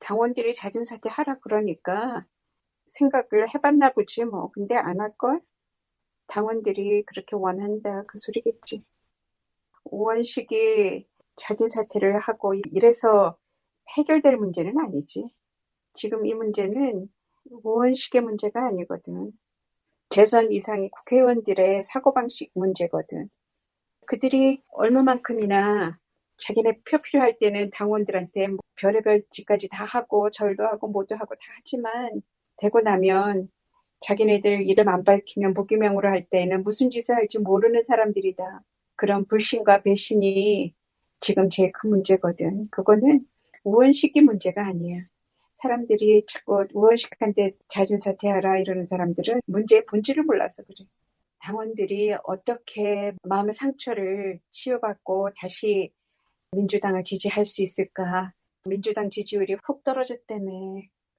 당원들이 잦은 사퇴 하라 그러니까 생각을 해봤나 보지 뭐. 근데 안 할걸? 당원들이 그렇게 원한다 그 소리겠지. 오원식이 잦은 사퇴를 하고 이래서 해결될 문제는 아니지. 지금 이 문제는 오원식의 문제가 아니거든. 재선 이상의 국회의원들의 사고방식 문제거든. 그들이 얼마만큼이나 자기네 표 필요할 때는 당원들한테 뭐 별의별 짓까지 다 하고 절도 하고 모두 하고 다 하지만 되고 나면 자기네들 이름 안 밝히면 무기명으로 할 때는 무슨 짓을 할지 모르는 사람들이다. 그런 불신과 배신이 지금 제일 큰 문제거든. 그거는 우원식이 문제가 아니야. 사람들이 자꾸 우원식한테 자진 사퇴하라 이러는 사람들은 문제의 본질을 몰라서 그래. 당원들이 어떻게 마음의 상처를 치유받고 다시 민주당을 지지할 수 있을까? 민주당 지지율이 훅 떨어졌다며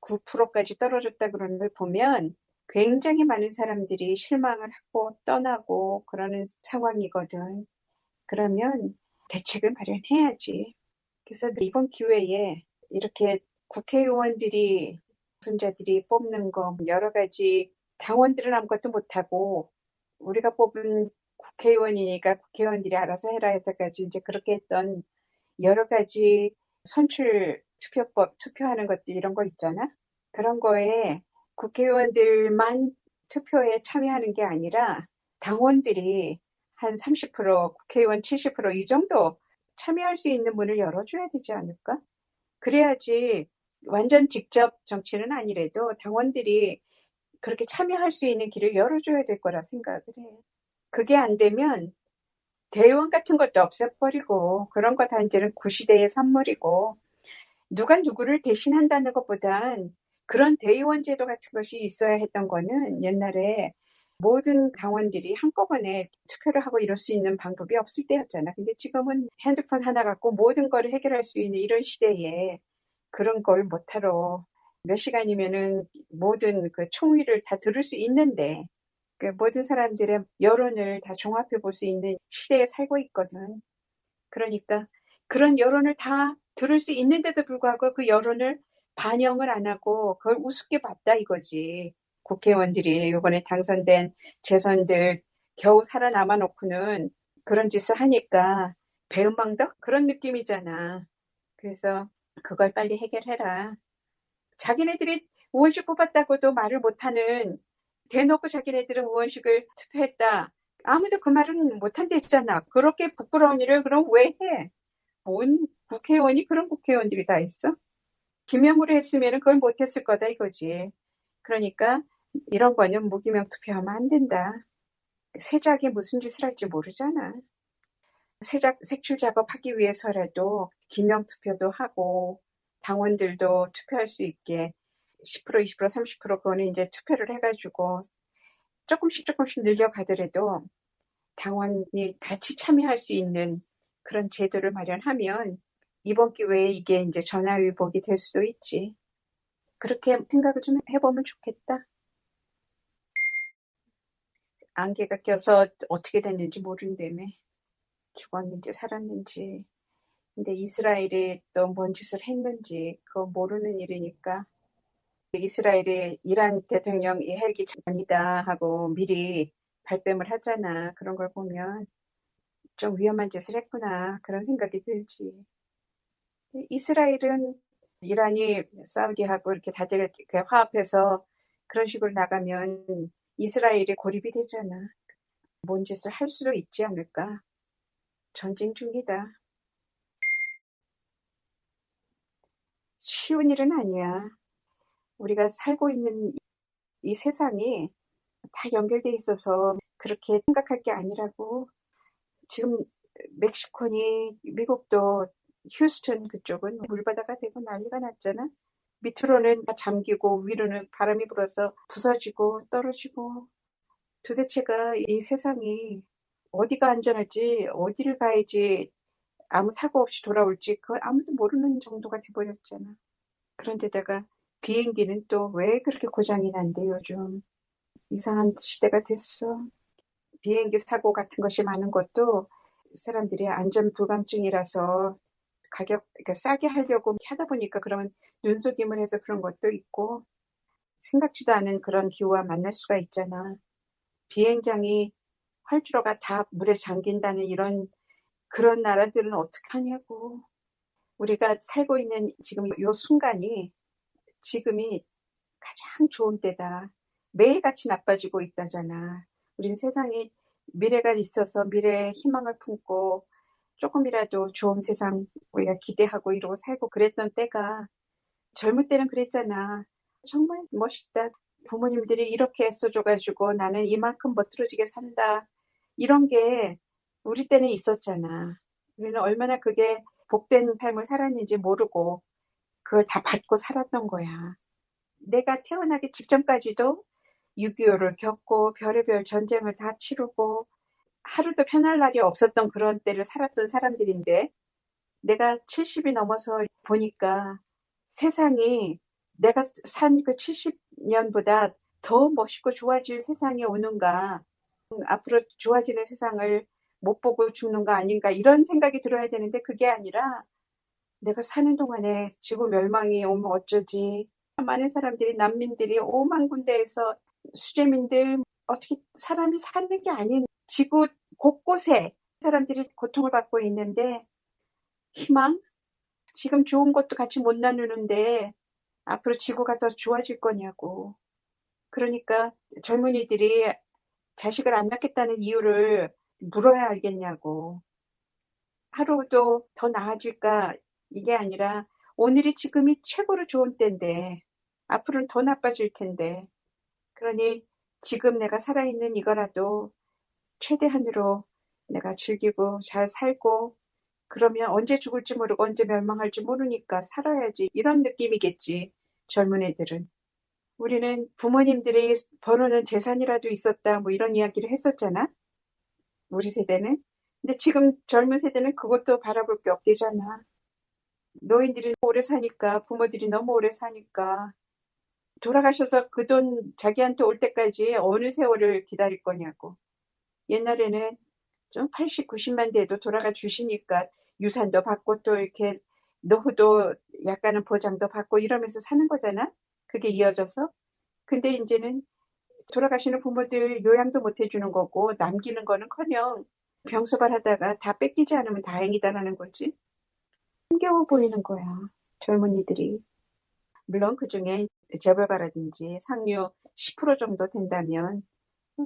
9%까지 떨어졌다 그러는 걸 보면 굉장히 많은 사람들이 실망을 하고 떠나고 그러는 상황이거든. 그러면 대책을 마련해야지. 그래서 이번 기회에 이렇게 국회의원들이 손자들이 뽑는 거 여러 가지 당원들은 아무것도 못하고 우리가 뽑은 국회의원이니까 국회의원들이 알아서 해라 해서까지 이제 그렇게 했던 여러 가지 선출 투표법 투표하는 것들 이런 거 있잖아. 그런 거에 국회의원들만 투표에 참여하는 게 아니라 당원들이 한 30%, 국회의원 70%이 정도 참여할 수 있는 문을 열어줘야 되지 않을까? 그래야지 완전 직접 정치는 아니래도 당원들이 그렇게 참여할 수 있는 길을 열어줘야 될 거라 생각을 해. 그게 안 되면 대의원 같은 것도 없애버리고 그런 거다 이제는 구시대의 산물이고 누가 누구를 대신한다는 것보단 그런 대의원 제도 같은 것이 있어야 했던 거는 옛날에 모든 당원들이 한꺼번에 투표를 하고 이럴 수 있는 방법이 없을 때였잖아. 근데 지금은 핸드폰 하나 갖고 모든 거를 해결할 수 있는 이런 시대에 그런 걸 못하러 몇 시간이면은 모든 그 총의를 다 들을 수 있는데 그 모든 사람들의 여론을 다 종합해 볼 수 있는 시대에 살고 있거든. 그러니까 그런 여론을 다 들을 수 있는데도 불구하고 그 여론을 반영을 안 하고 그걸 우습게 봤다 이거지. 국회의원들이 이번에 당선된 재선들 겨우 살아남아 놓고는 그런 짓을 하니까 배은망덕 그런 느낌이잖아. 그래서 그걸 빨리 해결해라. 자기네들이 우원식 뽑았다고도 말을 못하는 대놓고 자기네들은 우원식을 투표했다. 아무도 그 말은 못한댔잖아. 그렇게 부끄러운 일을 그럼 왜 해? 온 국회의원이 그런 국회의원들이 다 있어? 김영우를 했으면 그걸 못했을 거다 이거지. 그러니까 이런 거는 무기명 투표하면 안 된다. 세작이 무슨 짓을 할지 모르잖아. 세작, 색출 작업하기 위해서라도 기명 투표도 하고 당원들도 투표할 수 있게 10% 20% 30% 그거는 이제 투표를 해가지고 조금씩 조금씩 늘려가더라도 당원이 같이 참여할 수 있는 그런 제도를 마련하면 이번 기회에 이게 이제 전화위복이 될 수도 있지. 그렇게 생각을 좀 해보면 좋겠다. 안개가 껴서 어떻게 됐는지 모른다며. 죽었는지 살았는지. 근데 이스라엘이 또 뭔 짓을 했는지 그거 모르는 일이니까 이스라엘이 이란 대통령이 헬기 전이다 하고 미리 발뺌을 하잖아. 그런 걸 보면 좀 위험한 짓을 했구나 그런 생각이 들지. 이스라엘은 이란이 사우디하고 이렇게 다들 화합해서 그런 식으로 나가면 이스라엘이 고립이 되잖아. 뭔 짓을 할 수도 있지 않을까? 전쟁 중이다. 쉬운 일은 아니야. 우리가 살고 있는 이 세상이 다 연결돼 있어서 그렇게 생각할 게 아니라고. 지금 멕시코니 미국도 휴스턴 그쪽은 물바다가 되고 난리가 났잖아. 밑으로는 잠기고 위로는 바람이 불어서 부서지고 떨어지고 도대체가 이 세상이 어디가 안전할지 어디를 가야지 아무 사고 없이 돌아올지 그걸 아무도 모르는 정도가 돼버렸잖아. 그런데다가 비행기는 또 왜 그렇게 고장이 난대 요즘 이상한 시대가 됐어. 비행기 사고 같은 것이 많은 것도 사람들이 안전 불감증이라서 가격 그러니까 싸게 하려고 하다 보니까 그러면 눈속임을 해서 그런 것도 있고 생각지도 않은 그런 기후와 만날 수가 있잖아. 비행장이 활주로가 다 물에 잠긴다는 이런 그런 나라들은 어떻게 하냐고. 우리가 살고 있는 지금 요 순간이 지금이 가장 좋은 때다. 매일같이 나빠지고 있다잖아. 우린 세상에 미래가 있어서 미래에 희망을 품고 조금이라도 좋은 세상 우리가 기대하고 이러고 살고 그랬던 때가 젊을 때는 그랬잖아. 정말 멋있다. 부모님들이 이렇게 애써줘가지고 나는 이만큼 멋들어지게 산다. 이런 게 우리 때는 있었잖아. 우리는 얼마나 그게 복된 삶을 살았는지 모르고 그걸 다 받고 살았던 거야. 내가 태어나기 직전까지도 6.25를 겪고 별의별 전쟁을 다 치르고 하루도 편할 날이 없었던 그런 때를 살았던 사람들인데 내가 70이 넘어서 보니까 세상이 내가 산 그 70년보다 더 멋있고 좋아질 세상이 오는가 앞으로 좋아지는 세상을 못 보고 죽는 거 아닌가 이런 생각이 들어야 되는데 그게 아니라 내가 사는 동안에 지구 멸망이 오면 어쩌지 많은 사람들이 난민들이 오만 군데에서 수재민들 어떻게 사람이 사는 게 아닌 지구 곳곳에 사람들이 고통을 받고 있는데 희망? 지금 좋은 것도 같이 못 나누는데 앞으로 지구가 더 좋아질 거냐고. 그러니까 젊은이들이 자식을 안 낳겠다는 이유를 물어야 알겠냐고. 하루도 더 나아질까 이게 아니라 오늘이 지금이 최고로 좋은 때인데 앞으로는 더 나빠질 텐데. 그러니 지금 내가 살아있는 이거라도 최대한으로 내가 즐기고 잘 살고 그러면 언제 죽을지 모르고 언제 멸망할지 모르니까 살아야지. 이런 느낌이겠지 젊은 애들은. 우리는 부모님들이 벌어놓은 재산이라도 있었다 뭐 이런 이야기를 했었잖아. 우리 세대는. 근데 지금 젊은 세대는 그것도 바라볼 게 없대잖아 노인들이 오래 사니까 부모들이 너무 오래 사니까 돌아가셔서 그 돈 자기한테 올 때까지 어느 세월을 기다릴 거냐고. 옛날에는 좀 80, 90만 대도 돌아가 주시니까 유산도 받고 또 이렇게 노후도 약간은 보장도 받고 이러면서 사는 거잖아. 그게 이어져서. 근데 이제는 돌아가시는 부모들 요양도 못 해주는 거고 남기는 거는 커녕 병소발 하다가 다 뺏기지 않으면 다행이다라는 거지. 힘겨워 보이는 거야. 젊은이들이. 물론 그 중에 재벌가라든지 상류 10% 정도 된다면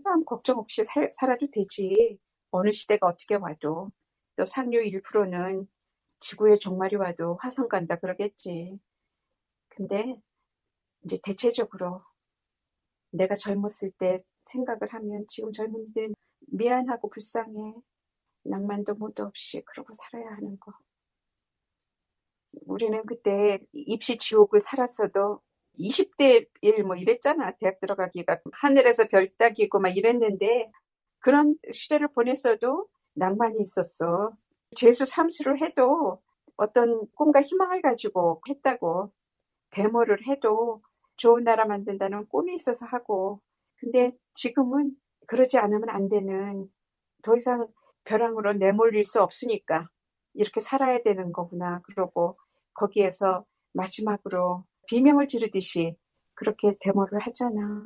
아무 걱정 없이 살, 살아도 되지. 어느 시대가 어떻게 와도 또 상류 1%는 지구에 종말이 와도 화성 간다 그러겠지. 근데 이제 대체적으로 내가 젊었을 때 생각을 하면 지금 젊은이들은 미안하고 불쌍해. 낭만도 뭐도 없이 그러고 살아야 하는 거. 우리는 그때 입시 지옥을 살았어도 20대 1 뭐 이랬잖아. 대학 들어가기가 하늘에서 별 따기고 막 이랬는데 그런 시대를 보냈어도 낭만이 있었어. 재수 삼수를 해도 어떤 꿈과 희망을 가지고 했다고 데모를 해도 좋은 나라 만든다는 꿈이 있어서 하고 근데 지금은 그러지 않으면 안 되는 더 이상 벼랑으로 내몰릴 수 없으니까 이렇게 살아야 되는 거구나 그러고 거기에서 마지막으로 비명을 지르듯이 그렇게 데모를 하잖아.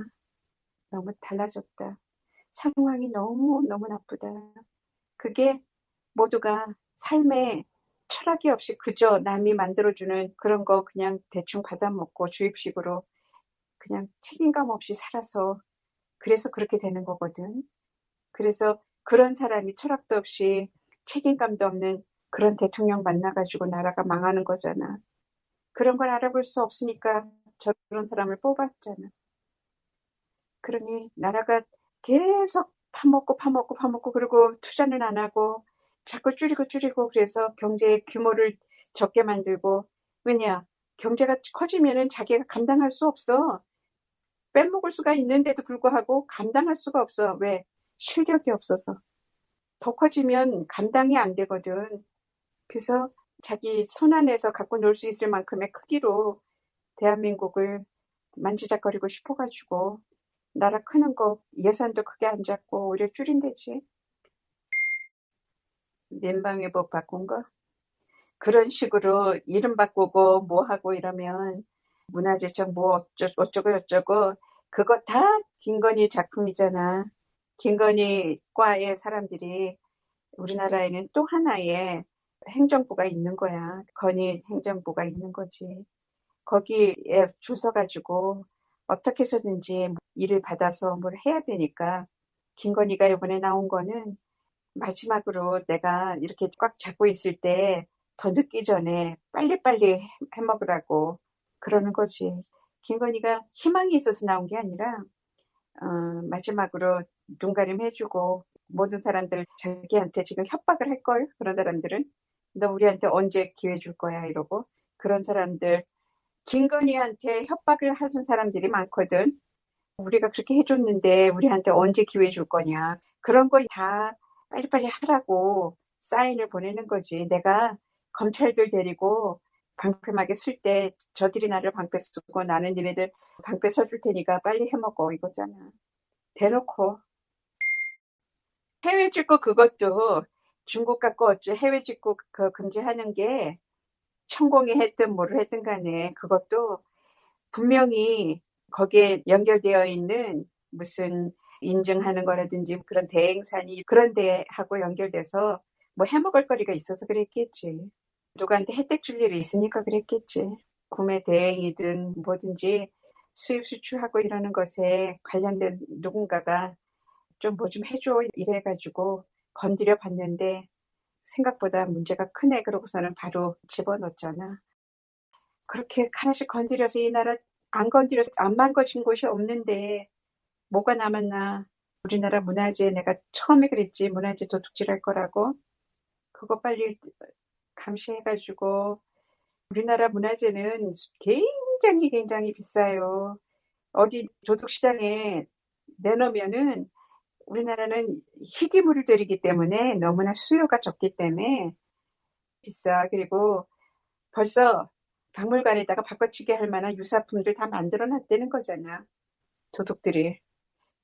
너무 달라졌다. 상황이 너무 너무 나쁘다. 그게 모두가 삶에 철학이 없이 그저 남이 만들어주는 그런 거 그냥 대충 받아먹고 주입식으로 그냥 책임감 없이 살아서 그래서 그렇게 되는 거거든. 그래서 그런 사람이 철학도 없이 책임감도 없는 그런 대통령 만나가지고 나라가 망하는 거잖아. 그런 걸 알아볼 수 없으니까 저런 사람을 뽑았잖아. 그러니 나라가 계속 파먹고 파먹고 파먹고 그리고 투자는 안 하고 자꾸 줄이고 줄이고 그래서 경제의 규모를 적게 만들고 왜냐? 경제가 커지면은 자기가 감당할 수 없어. 빼먹을 수가 있는데도 불구하고 감당할 수가 없어. 왜? 실력이 없어서. 더 커지면 감당이 안 되거든 그래서 자기 손 안에서 갖고 놀 수 있을 만큼의 크기로 대한민국을 만지작거리고 싶어가지고 나라 크는 거 예산도 크게 안 잡고 오히려 줄인대지. 민방위법 바꾼 거? 그런 식으로 이름 바꾸고 뭐 하고 이러면 문화재청 뭐 어쩌, 어쩌고 저쩌고 그거 다 김건희 작품이잖아. 김건희 과의 사람들이 우리나라에는 또 하나의 행정부가 있는 거야. 건희 행정부가 있는 거지. 거기에 줄 서가지고 어떻게 해서든지 일을 받아서 뭘 해야 되니까 김건희가 이번에 나온 거는 마지막으로 내가 이렇게 꽉 잡고 있을 때 더 늦기 전에 빨리빨리 해먹으라고 그러는 거지. 김건희가 희망이 있어서 나온 게 아니라 어, 마지막으로 눈가림 해주고 모든 사람들 자기한테 지금 협박을 할걸 그런 사람들은 너 우리한테 언제 기회 줄 거야 이러고 그런 사람들 김건희한테 협박을 하는 사람들이 많거든. 우리가 그렇게 해줬는데 우리한테 언제 기회 줄 거냐. 그런 거 다 빨리빨리 하라고 사인을 보내는 거지. 내가 검찰들 데리고 방패막에 쓸 때 저들이 나를 방패 쓰고 나는 니네들 방패 써줄 테니까 빨리 해먹어 이거잖아. 대놓고 해외 직구 그것도 중국 갖고 어째 해외 직구 그 금지하는 게 천공이 했든 뭐를 했든 간에 그것도 분명히 거기에 연결되어 있는 무슨 인증하는 거라든지 그런 대행산이 그런 데하고 연결돼서 뭐 해먹을 거리가 있어서 그랬겠지. 누구한테 혜택 줄 일이 있으니까 그랬겠지. 구매 대행이든 뭐든지 수입 수출하고 이러는 것에 관련된 누군가가 좀 뭐좀 해줘 이래가지고 건드려 봤는데 생각보다 문제가 크네 그러고서는 바로 집어넣었잖아. 그렇게 하나씩 건드려서 이 나라 안 건드려서 안 망가진 곳이 없는데 뭐가 남았나. 우리나라 문화재 내가 처음에 그랬지 문화재 도둑질할 거라고. 그거 빨리 감시해가지고 우리나라 문화재는 굉장히 굉장히 비싸요. 어디 도둑시장에 내놓으면은 우리나라는 희귀물을 들이기 때문에 너무나 수요가 적기 때문에 비싸. 그리고 벌써 박물관에다가 바꿔치기 할 만한 유사품들 다 만들어 놨다는 거잖아. 도둑들이.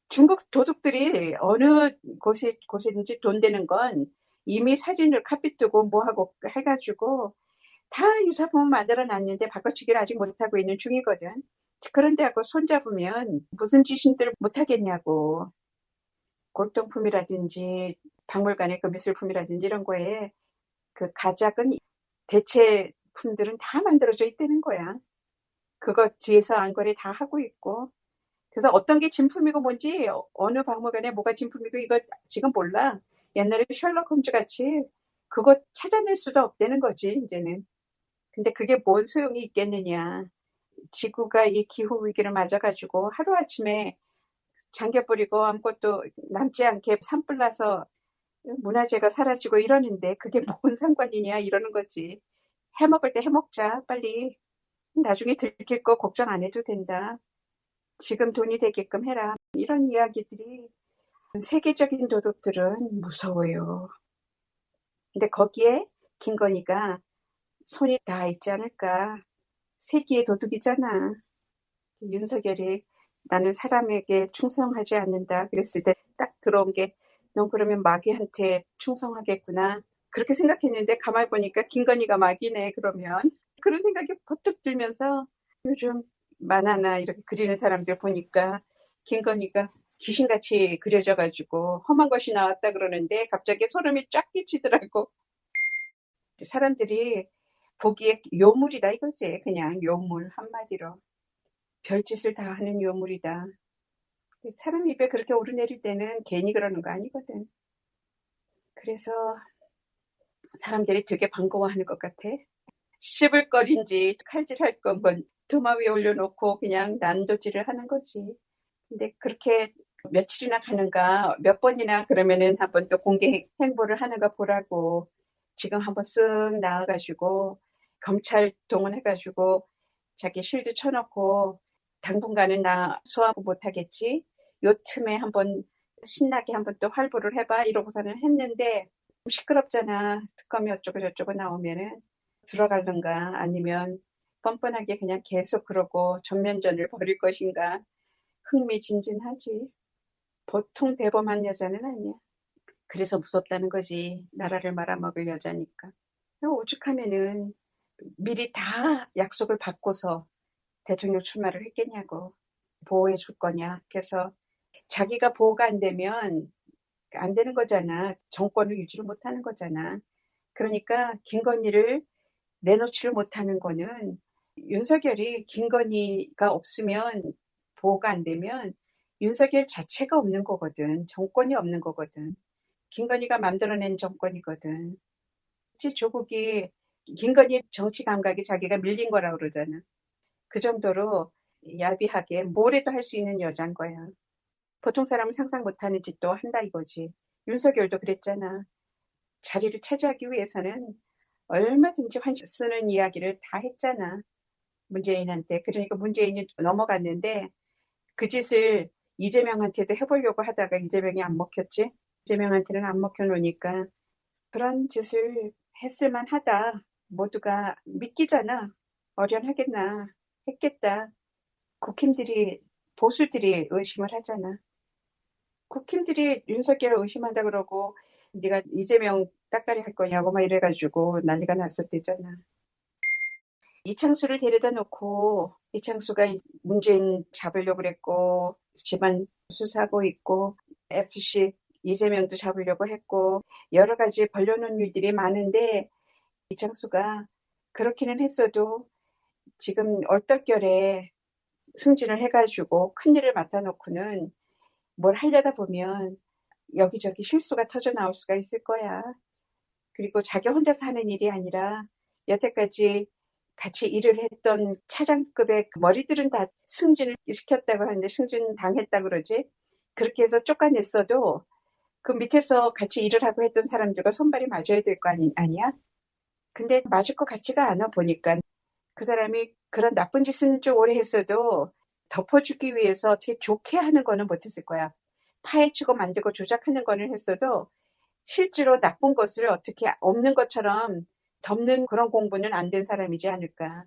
중국 도둑들이 어느 곳에, 곳에든지 돈 되는 건 이미 사진을 카피 뜨고 뭐하고 해가지고 다 유사품을 만들어 놨는데 바꿔치기를 아직 못하고 있는 중이거든. 그런데 하고 손잡으면 무슨 짓인들 못하겠냐고. 골동품이라든지 박물관의 그 미술품이라든지 이런 거에 그 가작은 대체품들은 다 만들어져 있다는 거야. 그거 뒤에서 안거리 다 하고 있고. 그래서 어떤 게 진품이고 뭔지 어느 박물관에 뭐가 진품이고 이거 지금 몰라. 옛날에 셜록 홈즈 같이 그거 찾아낼 수도 없다는 거지, 이제는. 근데 그게 뭔 소용이 있겠느냐. 지구가 이 기후 위기를 맞아가지고 하루아침에 잠겨버리고 아무것도 남지 않게 산불 나서 문화재가 사라지고 이러는데 그게 뭔 상관이냐 이러는 거지. 해먹을 때 해먹자 빨리. 나중에 들킬 거 걱정 안 해도 된다. 지금 돈이 되게끔 해라. 이런 이야기들이 세계적인 도둑들은 무서워요. 근데 거기에 김건희가 손이 다 있지 않을까. 세기의 도둑이잖아. 윤석열이 나는 사람에게 충성하지 않는다. 그랬을 때 딱 들어온 게, 넌 그러면 마귀한테 충성하겠구나. 그렇게 생각했는데 가만히 보니까 김건희가 마귀네, 그러면. 그런 생각이 버뜩 들면서 요즘 만화나 이렇게 그리는 사람들 보니까 김건희가 귀신같이 그려져 가지고 험한 것이 나왔다 그러는데 갑자기 소름이 쫙 끼치더라고. 사람들이 보기에 요물이다 이거지. 그냥 요물 한마디로. 별짓을 다 하는 요물이다. 사람 입에 그렇게 오르내릴 때는 괜히 그러는 거 아니거든. 그래서 사람들이 되게 반가워하는 것 같아. 씹을 거린지 칼질할 건건 도마 위에 올려놓고 그냥 난도질을 하는 거지. 근데 그렇게 며칠이나 가는가 몇 번이나 그러면은 한번 또 공개 행보를 하는가 보라고 지금 한번 쓱 나와가지고 검찰 동원해가지고 자기 쉴드 쳐놓고 당분간은 나 소화도 못하겠지. 요 틈에 한번 신나게 한번 또 활보를 해봐 이러고서는 했는데 시끄럽잖아. 특검이 어쩌고 저쩌고 나오면은 들어갈런가 아니면 뻔뻔하게 그냥 계속 그러고 전면전을 벌일 것인가 흥미진진하지. 보통 대범한 여자는 아니야. 그래서 무섭다는 거지. 나라를 말아먹을 여자니까. 오죽하면은 미리 다 약속을 받고서 대통령 출마를 했겠냐고 보호해 줄 거냐. 그래서 자기가 보호가 안 되면 안 되는 거잖아. 정권을 유지를 못 하는 거잖아. 그러니까 김건희를 내놓지를 못하는 거는 윤석열이 김건희가 없으면 보호가 안 되면 윤석열 자체가 없는 거거든. 정권이 없는 거거든. 김건희가 만들어낸 정권이거든. 조국이 김건희 정치 감각이 자기가 밀린 거라고 그러잖아. 그 정도로 야비하게 뭐래도 할 수 있는 여자인 거야. 보통 사람은 상상 못하는 짓도 한다 이거지. 윤석열도 그랬잖아. 자리를 차지하기 위해서는 얼마든지 환시 쓰는 이야기를 다 했잖아. 문재인한테. 그러니까 문재인이 넘어갔는데 그 짓을 이재명한테도 해보려고 하다가 이재명이 안 먹혔지. 이재명한테는 안 먹혀놓으니까 그런 짓을 했을만 하다. 모두가 믿기잖아. 어련하겠나. 했겠다. 국힘들이, 보수들이 의심을 하잖아. 국힘들이 윤석열을 의심한다 그러고 네가 이재명 따까리 할 거냐고 막 이래가지고 난리가 났었대잖아. 이창수를 데려다 놓고 이창수가 문재인 잡으려고 그랬고 집안 수사하고 있고 FC 이재명도 잡으려고 했고 여러 가지 벌려놓은 일들이 많은데 이창수가 그렇기는 했어도 지금 얼떨결에 승진을 해가지고 큰일을 맡아놓고는 뭘 하려다 보면 여기저기 실수가 터져 나올 수가 있을 거야. 그리고 자기 혼자서 하는 일이 아니라 여태까지 같이 일을 했던 차장급의 머리들은 다 승진을 시켰다고 하는데 승진 당했다 그러지. 그렇게 해서 쫓아냈어도 그 밑에서 같이 일을 하고 했던 사람들과 손발이 맞아야 될 거 아니, 아니야? 근데 맞을 것 같지가 않아 보니까 그 사람이 그런 나쁜 짓은 좀 오래 했어도 덮어주기 위해서 어떻게 좋게 하는 거는 못했을 거야. 파헤치고 만들고 조작하는 거는 했어도 실제로 나쁜 것을 어떻게 없는 것처럼 덮는 그런 공부는 안 된 사람이지 않을까.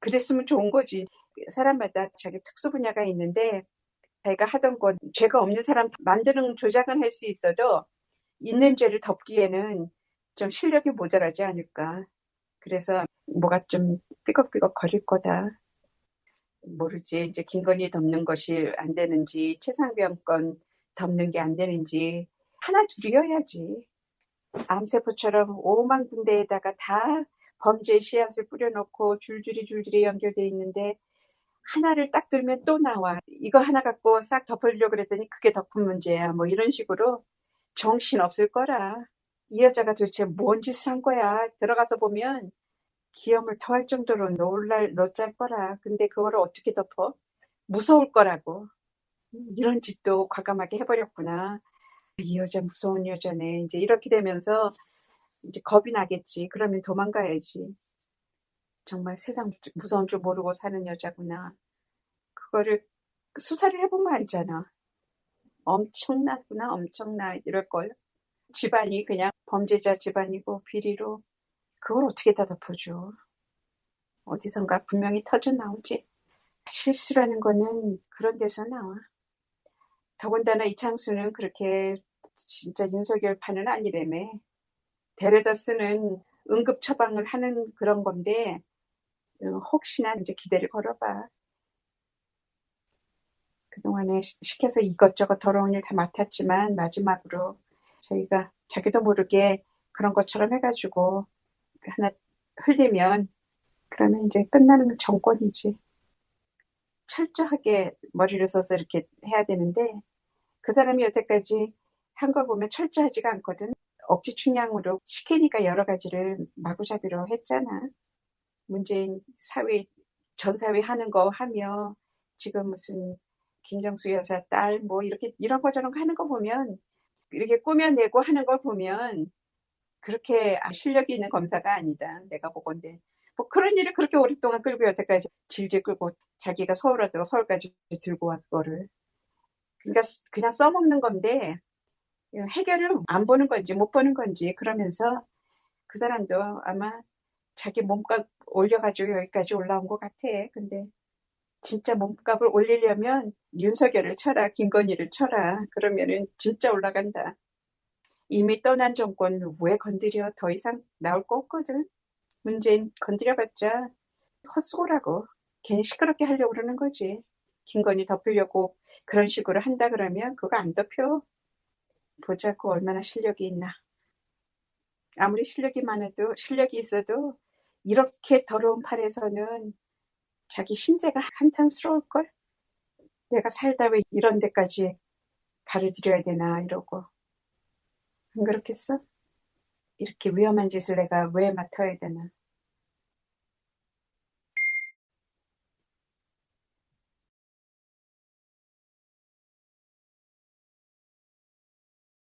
그랬으면 좋은 거지. 사람마다 자기 특수 분야가 있는데 자기가 하던 것, 죄가 없는 사람 만드는 조작은 할 수 있어도 있는 죄를 덮기에는 좀 실력이 모자라지 않을까. 그래서 뭐가 좀 삐걱삐걱 거릴 거다. 모르지. 이제 김건희 덮는 것이 안 되는지, 최상병 건 덮는 게 안 되는지, 하나 둘이어야지. 암세포처럼 5만 군데에다가 다 범죄 씨앗을 뿌려놓고 줄줄이 줄줄이 연결돼 있는데, 하나를 딱 들면 또 나와. 이거 하나 갖고 싹 덮으려고 그랬더니 그게 덮은 문제야. 뭐 이런 식으로 정신 없을 거라. 이 여자가 도대체 뭔 짓을 한 거야. 들어가서 보면 기염을 토할 정도로 놀랄 노짤 거라. 근데 그거를 어떻게 덮어? 무서울 거라고. 이런 짓도 과감하게 해버렸구나. 이 여자 무서운 여자네. 이제 이렇게 되면서 이제 겁이 나겠지. 그러면 도망가야지. 정말 세상 무서운 줄 모르고 사는 여자구나. 그거를 수사를 해보면 알잖아. 엄청나구나, 엄청나, 이럴걸. 집안이 그냥 범죄자 집안이고 비리로 그걸 어떻게 다 덮어줘. 어디선가 분명히 터져 나오지. 실수라는 거는 그런 데서 나와. 더군다나 이창수는 그렇게 진짜 윤석열 판은 아니래매. 데려다 쓰는 응급 처방을 하는 그런 건데 어, 혹시나 이제 기대를 걸어봐. 그동안에 시켜서 이것저것 더러운 일 다 맡았지만 마지막으로 저희가 자기도 모르게 그런 것처럼 해가지고 하나 흘리면 그러면 이제 끝나는 정권이지. 철저하게 머리를 써서 이렇게 해야 되는데 그 사람이 여태까지 한 걸 보면 철저하지가 않거든. 억지 충량으로 시키니까 여러 가지를 마구잡이로 했잖아. 문재인 사회 전 사회 하는 거 하며 지금 무슨 김정수 여사 딸 뭐 이렇게 이런 거 저런 거 하는 거 보면 이렇게 꾸며내고 하는 걸 보면 그렇게 아, 실력이 있는 검사가 아니다. 내가 보건데. 뭐 그런 일을 그렇게 오랫동안 끌고 여태까지 질질 끌고 자기가 서울 왔다가 서울까지 들고 왔 거를. 그러니까 그냥 써먹는 건데 해결을 안 보는 건지 못 보는 건지 그러면서 그 사람도 아마 자기 몸값 올려가지고 여기까지 올라온 것 같아. 근데 진짜 몸값을 올리려면 윤석열을 쳐라, 김건희를 쳐라. 그러면은 진짜 올라간다. 이미 떠난 정권 왜 건드려 더 이상 나올 거 없거든. 문재인 건드려봤자 헛수고라고. 괜히 시끄럽게 하려고 그러는 거지. 김건희 덮으려고 그런 식으로 한다 그러면 그거 안 덮여. 보자고 얼마나 실력이 있나. 아무리 실력이 많아도 실력이 있어도 이렇게 더러운 팔에서는 자기 신세가 한탄스러울 걸? 내가 살다 왜 이런 데까지 발을 들여야 되나 이러고 안 그렇겠어? 이렇게 위험한 짓을 내가 왜 맡아야 되나